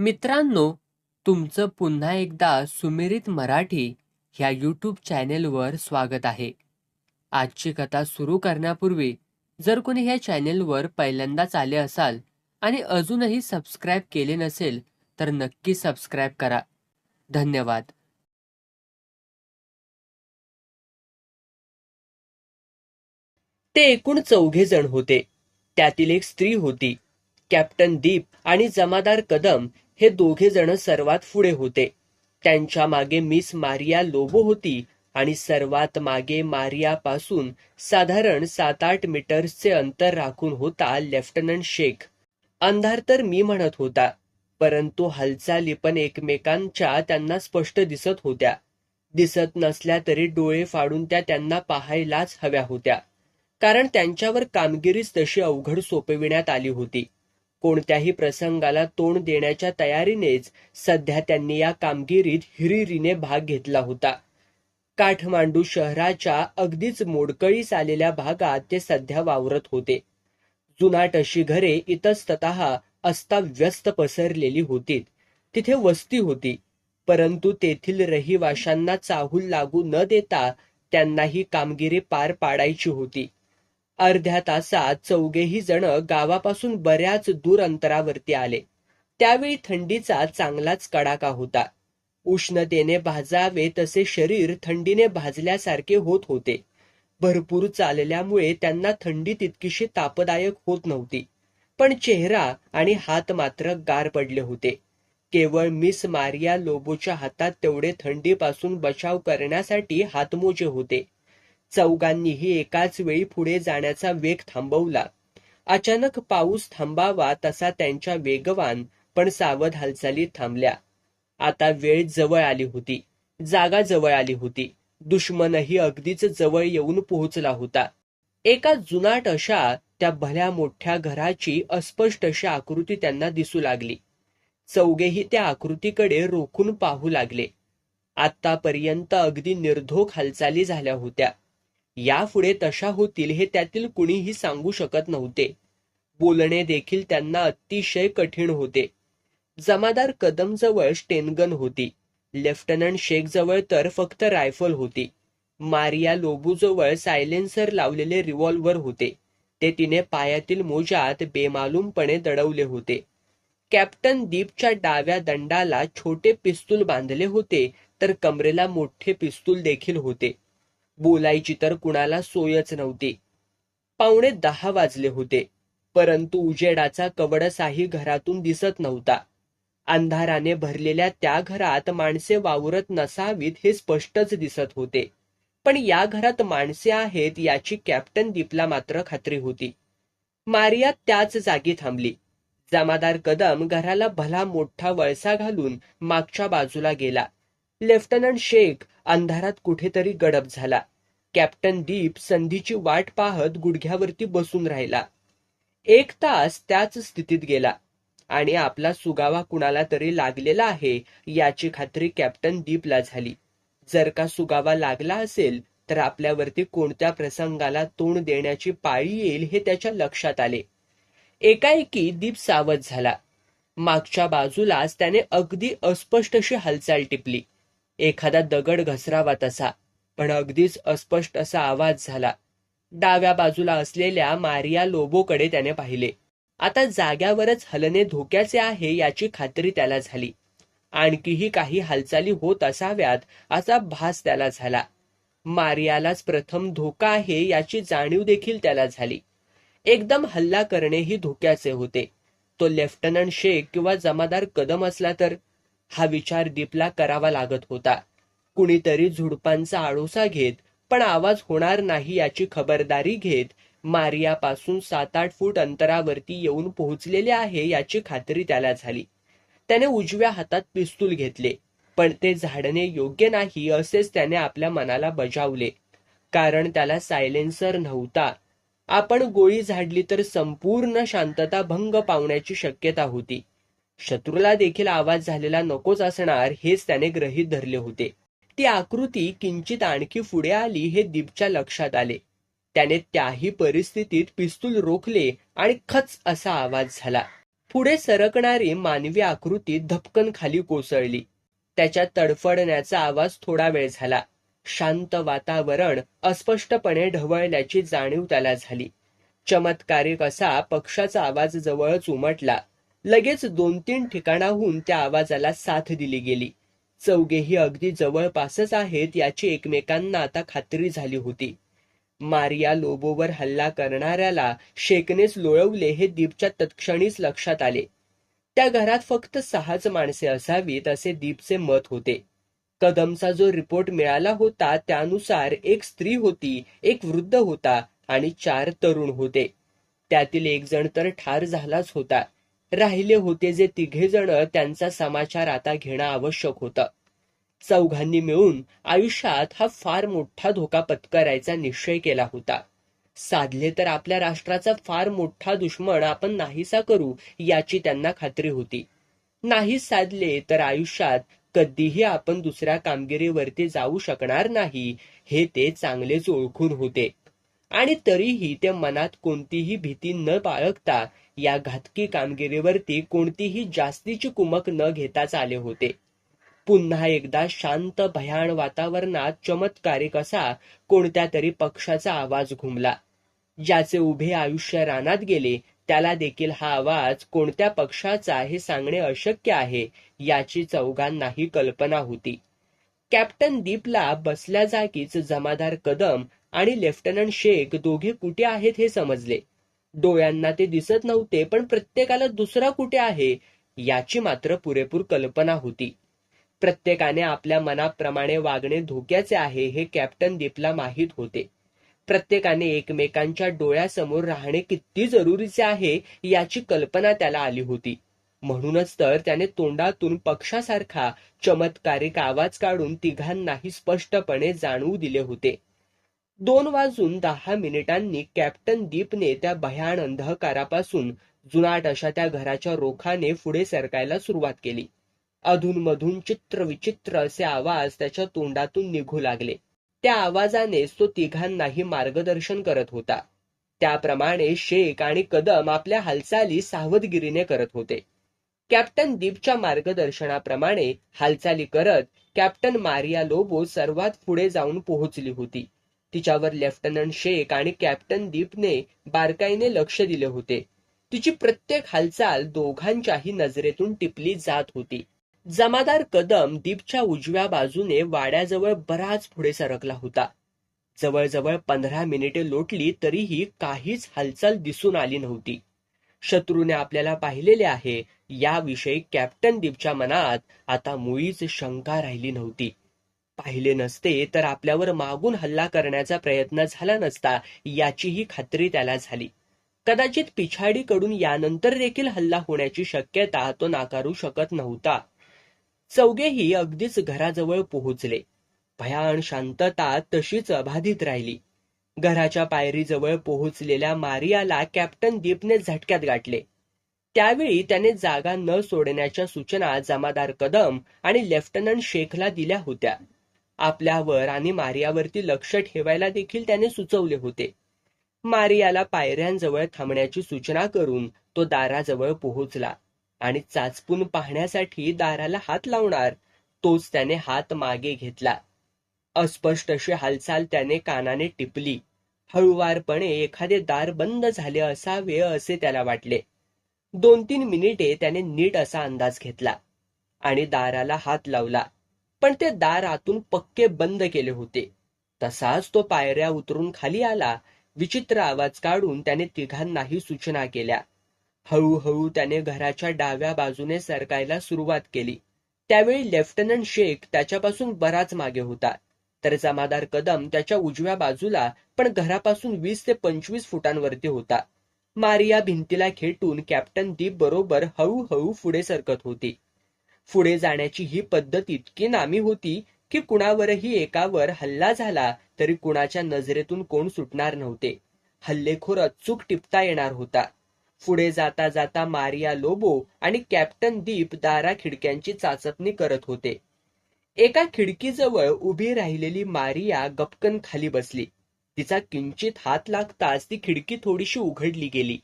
मित्रांनो तुमचं पुन्हा एकदा सुमिरित मराठी ह्या यूट्यूब चॅनेलवर स्वागत आहे. आजची कथा सुरू करण्यापूर्वी जर कोणी ह्या चॅनेलवर पहिल्यांदाच आले असाल आणि अजूनही सबस्क्राईब केले नसेल तर नक्की सबस्क्राईब करा. धन्यवाद. ते एकूण चौघे जण होते. त्यातील एक स्त्री होती. कॅप्टन दीप आणि जमादार कदम हे दोघे जण सर्वात पुढे होते. त्यांच्या मागे मिस मारिया लोबो होती आणि सर्वात मागे मारिया पासून साधारण सात आठ मीटर्सचे अंतर राखून होता लेफ्टनंट शेख. अंधार तर मी म्हणत होता परंतु हालचाली पण एकमेकांच्या त्यांना स्पष्ट दिसत होत्या. दिसत नसल्या तरी डोळे फाडून त्या त्यांना पाहायलाच हव्या होत्या. कारण त्यांच्यावर कामगिरीच तशी अवघड सोपविण्यात आली होती. कोणत्याही प्रसंगाला तोंड देण्याच्या तयारीनेच सध्या त्यांनी या कामगिरीत हिरिरीने भाग घेतला होता. काठमांडू शहराच्या अगदीच मोडकळीस आलेल्या भागात ते सध्या वावरत होते. जुनाट अशी घरे इतस्तत अस्ताव्यस्त पसरलेली होती तिथे वस्ती होती. परंतु तेथील रहिवाशांना चाहूल लागू न देता त्यांना ही कामगिरी पार पाडायची होती. अर्ध्या तासात चौघेही जण गावापासून बऱ्याच दूर अंतरावरती आले. त्यावेळी थंडीचा चांगलाच कडाका होता. उष्णतेने भाजावे तसे शरीर थंडीने भाजल्यासारखे होत होते. भरपूर चालल्यामुळे त्यांना थंडी तितकीशी तापदायक होत नव्हती. पण चेहरा आणि हात मात्र गार पडले होते. केवळ मिस मारिया लोबोच्या हातात तेवढे थंडीपासून बचाव करण्यासाठी हातमोजे होते. चौघांनीही एकाच वेळी पुढे जाण्याचा वेग थांबवला. अचानक पाऊस थांबावा तसा त्यांच्या वेगवान पण सावध हालचाली थांबल्या. आता वेळ जवळ आली होती. जागा जवळ आली होती. दुश्मनही अगदीच जवळ येऊन पोहोचला होता. एका जुनाट अशा त्या भल्या मोठ्या घराची अस्पष्ट अशी आकृती त्यांना दिसू लागली. चौघेही त्या आकृतीकडे रोखून पाहू लागले. आतापर्यंत अगदी निर्धोक हालचाली झाल्या होत्या. यापुढे तशा होतील हे त्यातील कुणीही सांगू शकत नव्हते. बोलणे देखील त्यांना अतिशय कठीण होते. जमादार कदम जवळ स्टेनगन होती. लेफ्टनंट शेख जवळ तर फक्त रायफल होती. मारिया लोबू जवळ सायलेन्सर लावलेले रिव्हॉल्व्हर होते. ते तिने पायातील मोजात बेमालूमपणे दडवले होते. कॅप्टन दीपच्या डाव्या दंडाला छोटे पिस्तूल बांधले होते तर कमरेला मोठे पिस्तूल देखील होते. बोलायची तर कुणाला सोयच नव्हती. पावणे दहा वाजले होते परंतु उजेडाचा कवडसाही घरातून दिसत नव्हता. अंधाराने भरलेल्या त्या घरात माणसे वावरत नसावीत हे स्पष्टच दिसत होते. पण या घरात माणसे आहेत याची कॅप्टन दीपला मात्र खात्री होती. मारिया त्याच जागी थांबली. जमादार कदम घराला भला मोठा वळसा घालून मागच्या बाजूला गेला. लेफ्टनंट शेख अंधारात कुठेतरी गडप झाला. कॅप्टन दीप संधीची वाट पाहत गुडघ्यावरती बसून राहिला. एक तास त्याच स्थितीत गेला. आणि आपला सुगावा कुणाला तरी लागलेला आहे याची खात्री कॅप्टन दीपला झाली. जर का सुगावा लागला असेल तर आपल्यावरती कोणत्या प्रसंगाला तोंड देण्याची पाळी येईल हे त्याच्या लक्षात आले. एकाएकी दीप सावध झाला. मागच्या बाजूलाच त्याने अगदी अस्पष्ट अशी हालचाल टिपली. एखादा दगड घसरावा तसा. पण अगदीच अस्पष्ट असा आवाज झाला. डाव्या बाजूला असलेल्या मारिया लोबोकडे त्याने पाहिले. आता जाग्यावरच हलणे धोक्याचे आहे याची खात्री त्याला झाली. आणखीही काही हालचाली होत असाव्यात असा भास त्याला झाला. मारियालाच प्रथम धोका आहे याची जाणीव देखील त्याला झाली. एकदम हल्ला करणेही धोक्याचे होते. तो लेफ्टनंट शेख किंवा जमादार कदम असला तर हा विचार दीपला करावा लागत होता. कुणीतरी झुडपांचा आडोसा घेत पण आवाज होणार नाही याची खबरदारी घेत मारियापासून सात आठ फूट अंतरावरती येऊन पोहोचलेले आहे याची खात्री त्याला झाली. त्याने उजव्या हातात पिस्तूल घेतले पण ते झाडणे योग्य नाही असेच त्याने आपल्या मनाला बजावले. कारण त्याला सायलेन्सर नव्हता. आपण गोळी झाडली तर संपूर्ण शांतता भंग पावण्याची शक्यता होती. शत्रूला देखील आवाज झालेला नकोच असणार हेच त्याने ग्रहीत धरले होते. ती आकृती किंचित आणखी पुढे आली हे दीपच्या लक्षात आले. त्याने त्याही परिस्थितीत पिस्तूल रोखले आणि खच असा आवाज झाला. पुढे सरकणारी मानवी आकृती धपकन खाली कोसळली. त्याच्या तडफडण्याचा आवाज थोडा वेळ झाला. शांत वातावरण अस्पष्टपणे ढवळल्याची जाणीव त्याला झाली. चमत्कारिक असा पक्षाचा आवाज जवळच उमटला. लगेच दोन तीन ठिकाणाहून त्या आवाजाला साथ दिली गेली. चौघेही अगदी जवळपासच आहेत याची एकमेकांना आता खात्री झाली होती. मारिया लोबोवर हल्ला करणाऱ्याला शेकनेच लोळवले हे दीपच्या तत्क्षणीच लक्षात आले. त्या घरात फक्त सहाच माणसे असावीत असे दीपचे मत होते. कदमचा जो रिपोर्ट मिळाला होता त्यानुसार एक स्त्री होती एक वृद्ध होता आणि चार तरुण होते. त्यातील एक जण तर ठार झालाच होता. राहिले होते जे तिघे जण त्यांचा समाचार आता घेणं आवश्यक होतं. चौघांनी मिळून आयुष्यात हा फार मोठा धोका पत्करायचा निश्चय केला होता. साधले तर आपल्या राष्ट्राचा फार मोठा दुश्मन आपण नाहीसा करू याची त्यांना खात्री होती. नाही साधले तर आयुष्यात कधीही आपण दुसऱ्या कामगिरीवरती जाऊ शकणार नाही हे ते चांगलेच ओळखून होते. आणि तरीही ते मनात कोणतीही भीती न बाळगता या घातकी कामगिरीवरती कोणतीही जास्तीची कुमक न घेताच आले होते. पुन्हा एकदा शांत भयाण वातावरणात चमत्कारिक असा कोणत्या तरी पक्षाचा आवाज घुमला. ज्याचे उभे आयुष्य रानात गेले त्याला देखील हा आवाज कोणत्या पक्षाचा हे सांगणे अशक्य आहे याची चौघांनाही कल्पना होती. कॅप्टन दीपला बसल्या जागीच जमादार कदम आणि लेफ्टनंट शेख दोघे कुठे आहेत हे समजले. डोळ्यांना ते दिसत नव्हते पण प्रत्येकाला दुसरा कुठे आहे याची मात्र पुरेपूर कल्पना होती. प्रत्येकाने आपल्या मनाप्रमाणे वागणे धोक्याचे आहे हे कॅप्टन दीपला माहीत होते. प्रत्येकाने एकमेकांच्या डोळ्यासमोर राहणे किती जरुरीचे आहे याची कल्पना त्याला आली होती. म्हणूनच तर त्याने तोंडातून पक्षासारखा चमत्कारिक आवाज काढून तिघांनाही स्पष्टपणे जाणवू दिले होते. दोन वाजून दहा मिनिटांनी कॅप्टन दीपने त्या भयान अंधकारापासून जुनाट अशा त्या घराच्या रोखाने पुढे सरकायला सुरुवात केली. अधूनमधून चित्र विचित्र असे आवाज त्याच्या तोंडातून निघू लागले. त्या आवाजाने तो तिघांनाही मार्गदर्शन करत होता. त्याप्रमाणे शेख आणि कदम आपल्या हालचाली सावधगिरीने करत होते. कॅप्टन दीपच्या मार्गदर्शनाप्रमाणे हालचाली करत कॅप्टन मारिया लोबो सर्वात पुढे जाऊन पोहोचली होती. तिच्यावर लेफ्टनंट शेख आणि कॅप्टन दीपने बारकाईने लक्ष दिले होते. तिची प्रत्येक हालचाल दोघांच्याही नजरेतून टिपली जात होती. जमादार कदम दीपच्या उजव्या बाजूने वाड्याजवळ बराच पुढे सरकला होता. जवळजवळ पंधरा मिनिटे लोटली तरीही काहीच हालचाल दिसून आली नव्हती. शत्रूने आपल्याला पाहिलेले आहे याविषयी कॅप्टन दीपच्या मनात आता मुळीच शंका राहिली नव्हती. पाहिले नसते तर आपल्यावर मागून हल्ला करण्याचा प्रयत्न झाला नसता याचीही खात्री त्याला झाली. कदाचित पिछाडीकडून यानंतर देखील हल्ला होण्याची शक्यता तो नाकारू शकत नव्हता. चौघेही अगदीच घराजवळ पोहोचले. भयान शांतता तशीच अबाधित राहिली. घराच्या पायरीजवळ पोहोचलेल्या मारियाला कॅप्टन दीपने झटक्यात गाठले. त्यावेळी त्याने जागा न सोडण्याच्या सूचना जमादार कदम आणि लेफ्टनंट शेखला दिल्या होत्या. आपल्यावर आणि मारियावरती लक्ष ठेवायला देखील त्याने सुचवले होते. मारियाला पायऱ्यांजवळ थांबण्याची सूचना करून तो दाराजवळ पोहोचला आणि चाचपून पाहण्यासाठी दाराला हात लावणार तोच त्याने हात मागे घेतला. अस्पष्ट अशी हालचाल त्याने कानाने टिपली. हळुवारपणे एखादे दार बंद झाले असावे असे त्याला वाटले. दोन तीन मिनिटे त्याने नीट असा अंदाज घेतला आणि दाराला हात लावला. पण ते दार आतून पक्के बंद केले होते. तसाच तो पायऱ्या उतरून खाली आला विचित्र आवाज काढून त्याने तिघांनाही सूचना केल्या. हळूहळू त्याने घराच्या डाव्या बाजूने सरकायला सुरुवात केली. त्यावेळी लेफ्टनंट शेख त्याच्यापासून बराच मागे होता. तर जमादार कदम त्याच्या उजव्या बाजूला पण घरापासून वीस ते पंचवीस फुटांवरती होता. मारिया भिंतीला खेटून कॅप्टन दीप बरोबर हळूहळू पुढे सरकत होती. पुढे जाण्याची ही पद्धत इतकी नामी होती की कुणावरही एकावर हल्ला झाला तरी कुणाच्या नजरेतून कोण सुटणार नव्हते. हल्लेखोर अचूक टिपता येणार होता. पुढे जाता जाता मारिया लोबो आणि कॅप्टन दीप दारा खिडक्यांची चाचपणी करत होते. एका खिडकीजवळ उभी राहिलेली मारिया गपकन खाली बसली. तिचा किंचित हात लागताच ती खिडकी थोडीशी उघडली गेली.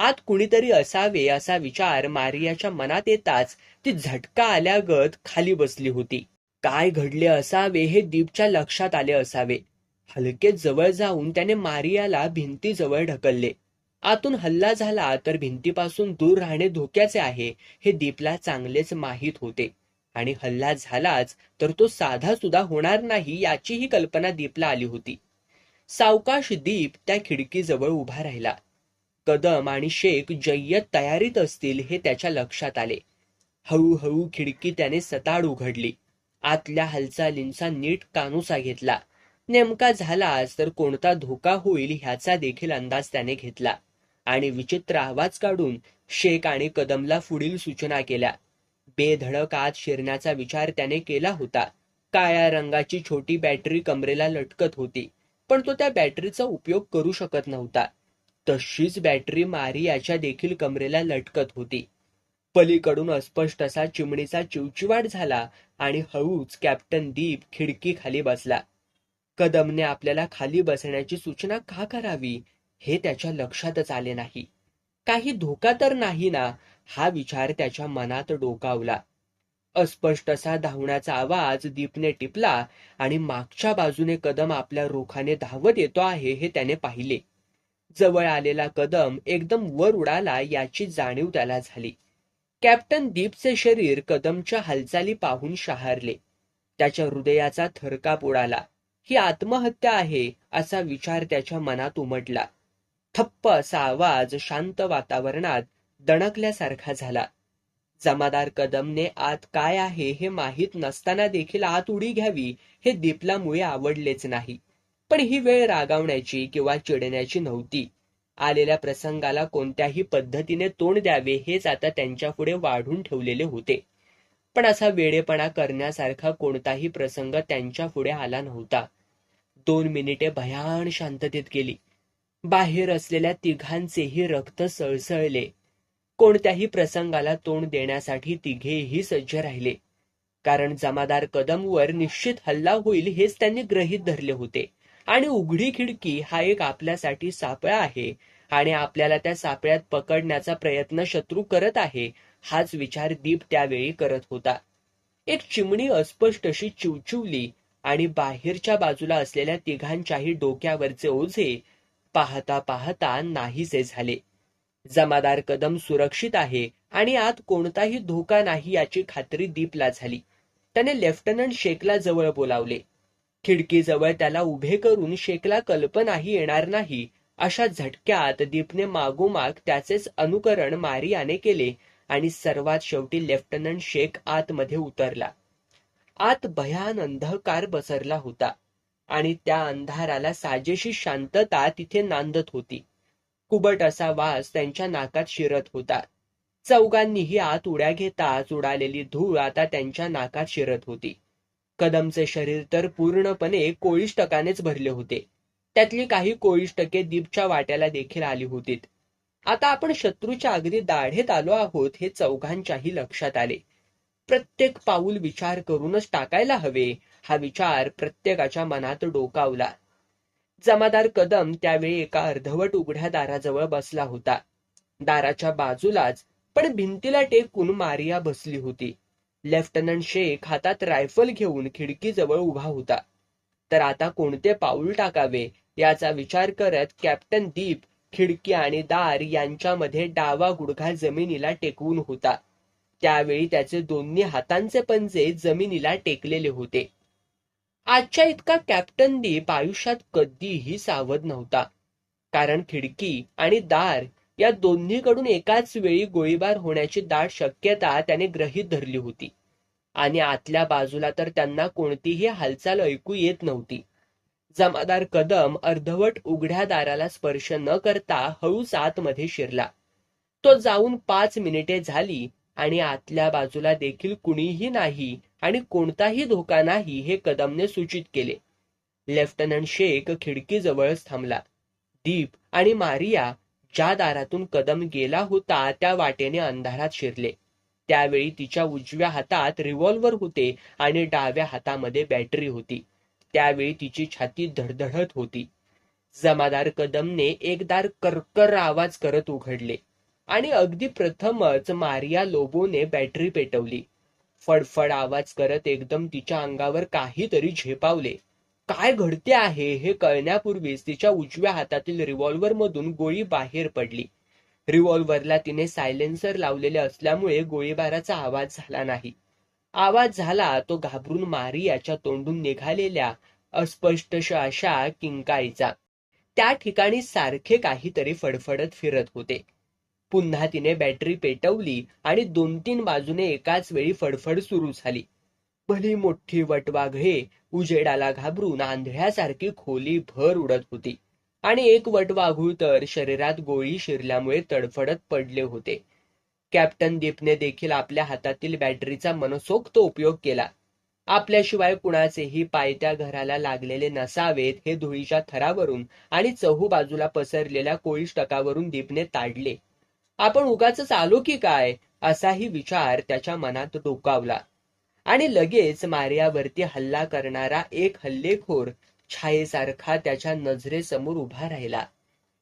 आत कुणीतरी असावे असा विचार मारियाच्या मनात येताच ती झटका आल्यागत खाली बसली होती. काय घडले असावे हे दीपच्या लक्षात आले असावे. हलके जवळ जाऊन त्याने मारियाला भिंतीजवळ ढकलले. आतून हल्ला झाला तर भिंतीपासून दूर राहणे धोक्याचे आहे हे दीपला चांगलेच माहीत होते. आणि हल्ला झालाच तर तो साधा सुद्धा होणार नाही याचीही कल्पना दीपला आली होती. सावकाश दीप त्या खिडकीजवळ उभा राहिला. कदम आणि शेख जय्यत तयारीत असतील हे त्याच्या लक्षात आले. हळूहळू खिडकी त्याने सताड उघडली. आतल्या हालचालींचा नीट कानुसा घेतला. नेमका झालाच तर कोणता धोका होईल ह्याचा देखील अंदाज त्याने घेतला. आणि विचित्र आवाज काढून शेख आणि कदमला पुढील सूचना केल्या. बेधडक आत शिरण्याचा विचार त्याने केला होता. काळ्या रंगाची छोटी बॅटरी कमरेला लटकत होती. पण तो त्या बॅटरीचा उपयोग करू शकत नव्हता. तशीच बॅटरी मारियाच्या देखील कमरेला लटकत होती. पलीकडून अस्पष्ट असा चिमणीचा चिवचिवाट झाला आणि हळूच कॅप्टन दीप खिडकी खाली बसला. कदमने आपल्याला खाली बसण्याची सूचना का करावी हे त्याच्या लक्षातच आले नाही. काही धोका तर नाही ना हा विचार त्याच्या मनात डोकावला. अस्पष्ट असा धावण्याचा आवाज दीपने टिपला आणि मागच्या बाजूने कदम आपल्या रोखाने धावत येतो आहे हे त्याने पाहिले. जवळ आलेला कदम एकदम वर उडाला याची जाणीव त्याला झाली. कॅप्टन दीपचे शरीर कदमच्या हालचाली पाहून शहारले. त्याच्या हृदयाचा थरकाप उडाला. ही आत्महत्या आहे असा विचार त्याच्या मनात उमटला. थप्प असा आवाज शांत वातावरणात दणकल्यासारखा झाला. जमादार कदमने आत काय आहे हे माहीत नसताना देखील आत उडी घ्यावी हे दीपला मुळे आवडलेच नाही. पण ही वेळ रागावण्याची किंवा चिडण्याची नव्हती. आलेल्या प्रसंगाला कोणत्याही पद्धतीने तोंड द्यावे हेच आता त्यांच्या पुढे वाढून ठेवलेले होते. पण असा वेडेपणा करण्यासारखा कोणताही प्रसंग त्यांच्या पुढे आला नव्हता. दोन मिनिटे भयान शांततेत गेली. बाहेर असलेल्या तिघांचेही रक्त सळसळले. कोणत्याही प्रसंगाला तोंड देण्यासाठी तिघेही सज्ज राहिले. कारण जमादार कदमवर निश्चित हल्ला होईल हेच त्यांनी ग्रहीत धरले होते. आणि उघडी खिडकी हा एक आपल्यासाठी सापळा आहे. आणि आपल्याला त्या सापळ्यात पकडण्याचा प्रयत्न शत्रू करत आहे हाच विचार दीप त्यावेळी करत होता. एक चिमणी अस्पष्ट अशी चिवचिवली आणि बाहेरच्या बाजूला असलेल्या तिघांच्याही डोक्यावरचे ओझे पाहता पाहता नाहीसे झाले. जमादार कदम सुरक्षित आहे आणि आत कोणताही धोका नाही याची खात्री दीपला झाली. त्याने लेफ्टनंट शेखला जवळ बोलावले. खिडकीजवळ त्याला उभे करून शेखला कल्पनाही येणार नाही. अशा झटक्यात दीपने मागोमाग त्याचेच अनुकरण मारियाने केले आणि सर्वात शेवटी लेफ्टनंट शेख आतमध्ये उतरला. आत भयान अंधकार बसरला होता आणि त्या अंधाराला साजेशी शांतता तिथे नांदत होती. कुबट असा वास त्यांच्या नाकात शिरत होता. चौघांनीही आत उड्या घेताच उडालेली धूळ आता त्यांच्या नाकात शिरत होती. कदमचे शरीर तर पूर्णपणे कोळिष्टकानेच भरले होते. त्यातली काही कोळिष्टके दीपच्या वाट्याला देखील आली होती आता आपण शत्रूच्या अगदी दाढेत आलो आहोत हे चौघांच्याही लक्षात आले. प्रत्येक पाऊल विचार करूनच टाकायला हवे हा विचार प्रत्येकाच्या मनात डोकावला. जमादार कदम त्यावेळी एका अर्धवट उघड्या दाराजवळ बसला होता. दाराच्या बाजूलाच पण भिंतीला टेकून मारिया बसली होती. लेफ्टनंट शेख हातात रायफल घेऊन खिडकीजवळ उभा होता. तर आता कोणते पाऊल टाकावे याचा विचार करत कॅप्टन दीप खिडकी आणि दार यांच्यामध्ये डावा गुडघा जमिनीला टेकवून होता. त्यावेळी त्याचे दोन्ही हातांचे पंजे जमिनीला टेकलेले होते. आजच्या इतका कॅप्टन दीप आयुष्यात कधीही सावध नव्हता. कारण खिडकी आणि दार या दोन्हीकडून एकाच वेळी गोळीबार होण्याची दाट शक्यता त्याने ग्रहित धरली होती. आणि आतल्या बाजूला तर त्यांना कोणतीही हालचाल ऐकू येत नव्हती. जमादार कदम अर्धवट उघड्या दाराला स्पर्श न करता हळूच आतमध्ये शिरला. तो जाऊन पाच मिनिटे झाली आणि आतल्या बाजूला देखील कुणीही नाही आणि कोणताही धोका नाही हे कदमने सूचित केले. लेफ्टनंट शेख खिडकीजवळच थांबला. दीप आणि मारिया ज्या दारातून कदम गेला होता त्या वाटेने अंधारात शिरले. त्यावेळी तिच्या उजव्या हातात रिव्हॉल्वर होते आणि डाव्या हातामध्ये बॅटरी होती. त्यावेळी तिची छाती धडधडत होती. जमादार कदमने एकदार करकर आवाज करत उघडले आणि अगदी प्रथमच मारिया लोबोने बॅटरी पेटवली. फडफड आवाज करत एकदम तिच्या अंगावर काहीतरी झेपावले. काय घडते आहे हे कळण्यापूर्वीच तिच्या उजव्या हातातील रिव्हॉल्व्हर मधून गोळी बाहेर पडली. रिव्हॉल्व्हरला तिने सायलेन्सर लावलेले असल्यामुळे गोळीबाराचा आवाज झाला नाही. आवाज झाला तो घाबरून मारियाच्या तोंडून निघालेल्या अस्पष्ट अशा किंकाळीचा त्या ठिकाणी सारखे काहीतरी फडफडत फिरत होते. पुन्हा तिने बॅटरी पेटवली आणि दोन तीन बाजूने एकाच वेळी फडफड सुरू झाली. भली मोठी वटवाघळे उजेडाला घाबरून आंधळ्यासारखी खोली भर उडत होती. आणि एक वटवाघूळ तर शरीरात गोळी शिरल्यामुळे तडफडत पडले होते. कॅप्टन दीपने देखील आपल्या हातातील बॅटरीचा मनसोक्त उपयोग केला. आपल्याशिवाय कुणाचेही पायत्या घराला लागलेले नसावेत हे धुळीच्या थरावरून आणि चहू बाजूला पसरलेल्या कोळीष्टकावरून दीपने ताडले. आपण उगाच आलो की काय? असाही विचार त्याच्या मनात डोकावला. आणि लगेच मारियावरती हल्ला करणारा एक हल्लेखोर छायेसारखा त्याच्या नजरेसमोर उभा राहिला.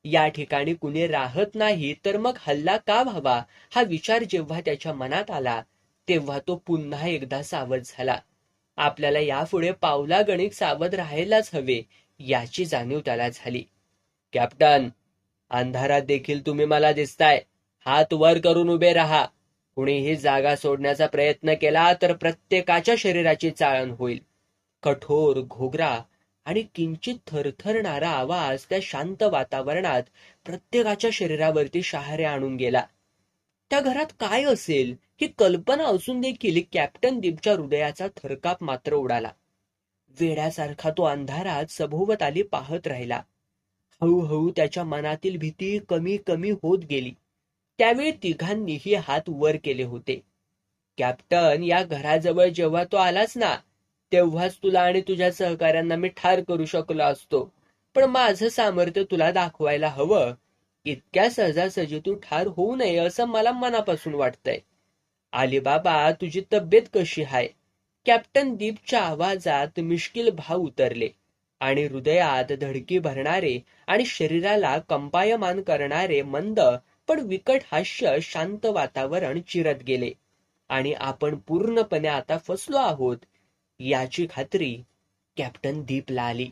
या ठिकाणी कुणी राहत नाही तर मग हल्ला का व्हावा? हा विचार जेव्हा त्याच्या मनात आला तेव्हा तो पुन्हा एकदा सावध झाला. आपल्याला यापुढे पावला गणिक सावध राहायलाच हवे याची जाणीव त्याला झाली. कॅप्टन अंधारात देखील तुम्ही मला दिसताय. हात वर करून उभे राहा. कुणीही जागा सोडण्याचा प्रयत्न केला तर प्रत्येकाच्या शरीराची चाळण होईल. कठोर घोगरा आणि किंचित थरथरणारा आवाज त्या शांत वातावरणात प्रत्येकाच्या शरीरावरती शहारे आणून गेला. त्या घरात काय असेल ही कल्पना असून देखील कॅप्टन दीपच्या हृदयाचा थरकाप मात्र उडाला. वेड्यासारखा तो अंधारात सभोवताली पाहत राहिला. हळूहळू त्याच्या मनातील भीती कमी कमी होत गेली. त्यावेळी तिघांनीही हात वर केले होते. कॅप्टन या घराजवळ जेव्हा तो आलाच ना तेव्हाच तुला आणि तुझ्या सहकाऱ्यांना मी ठार करू शकलो असतो. पण माझं सामर्थ्य तुला दाखवायला हवं. इतक्या सहजासहजी तू ठार होऊ नये असं मला मनापासून वाटतंय. आलीबाबा तुझी तब्येत कशी आहे? कॅप्टन दीपच्या आवाजात मिश्किल भाव उतरले आणि हृदयात धडकी भरणारे आणि शरीराला कंपायमान करणारे मंद पण विकट हास्य शांत वातावरण चिरत गेले. आणि आपण पूर्णपणे आता फसलो आहोत याची खात्री कॅप्टन दीपला आली.